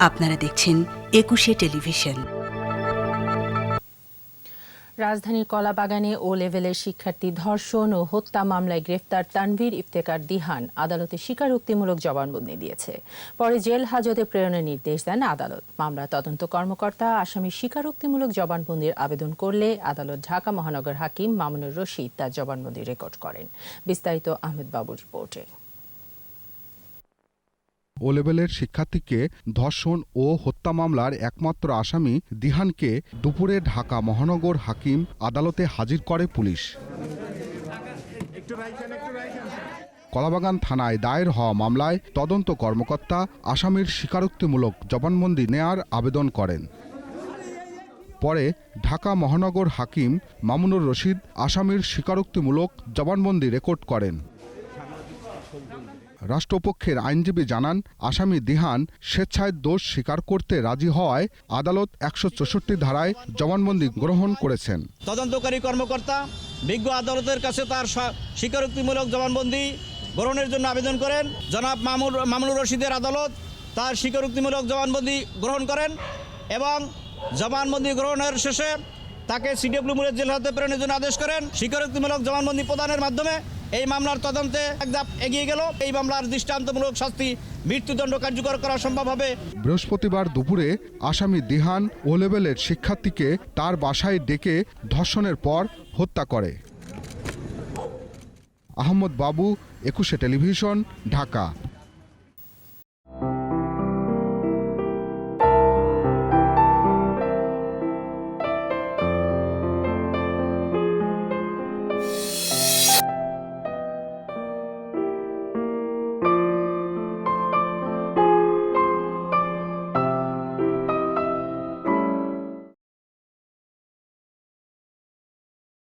আপনারা দেখছেন একুশে টেলিভিশন। রাজধানীর কলাবাগানে ও লেভেলের শিক্ষার্থী ধর্ষণ ও হত্যা মামলায় গ্রেফতার তানভীর ইফতেকার দিহান। আদালতে স্বীকারোক্তিমূলক জবানবন্দি দিয়েছে। পরে জেল হাজতে প্রেরণের নির্দেশ দেন আদালত। মামলা তদন্ত কর্মকর্তা আসামির স্বীকারোক্তিমূলক জবানবন্দির আবেদন করলে আদালত ঢাকা মহানগর হাকিম মামুনুর রশিদ তার জবানবন্দি রেকর্ড করেন। বিস্তারিত আহমেদ বাবুর রিপোর্টে। ও লেভেলের শিক্ষার্থীকে ধর্ষণ ও হত্যা মামলার একমাত্র আসামি দিহানকে দুপুরে ঢাকা মহানগর হাকিম আদালতে হাজির করে পুলিশ। কলাবাগান থানায় দায়ের হওয়া মামলায় তদন্ত কর্মকর্তা আসামির স্বীকারোক্তিমূলক জবানবন্দি নেয়ার আবেদন করেন। পরে ঢাকা মহানগর হাকিম মামুনুর রশিদ আসামির স্বীকারোক্তিমূলক জবানবন্দি রেকর্ড করেন। রাষ্ট্রপক্ষের আইনজীবী জানান, আসামি দিহান স্বেচ্ছায় দোষ স্বীকার করতে রাজি হওয়ায় আদালত একশো চৌষট্টি ধারায় জবানবন্দি গ্রহণ করেছেন। তদন্তকারী কর্মকর্তা বিজ্ঞ আদালতের কাছে তার স্ব- স্বীকারোক্তিমূলক জবানবন্দি গ্রহণের জন্য আবেদন করেন। জনাব মামুর, মামুনুর রশিদের আদালত তার স্বীকারোক্তিমূলক জবানবন্দি গ্রহণ করেন এবং জবানবন্দি গ্রহণের শেষে তাকে সিডব্লিউ মুরের জেল হাতে প্রেরণের জন্য আদেশ করেন। স্বীকারোক্তিমূলক জবানবন্দি প্রদানের মাধ্যমে এই মামলার তদন্তে এক ধাপ এগিয়ে গেল। এই মামলার দৃষ্টান্তমূলক শাস্তি মৃত্যুদণ্ড কার্যকর করা সম্ভব হবে। বৃহস্পতিবার দুপুরে আসামি দিহান ও লেভেলের শিক্ষার্থীকে তার বাসায় ডেকে ধর্ষণের পর হত্যা করে। আহমদ বাবু, একুশে টেলিভিশন, ঢাকা।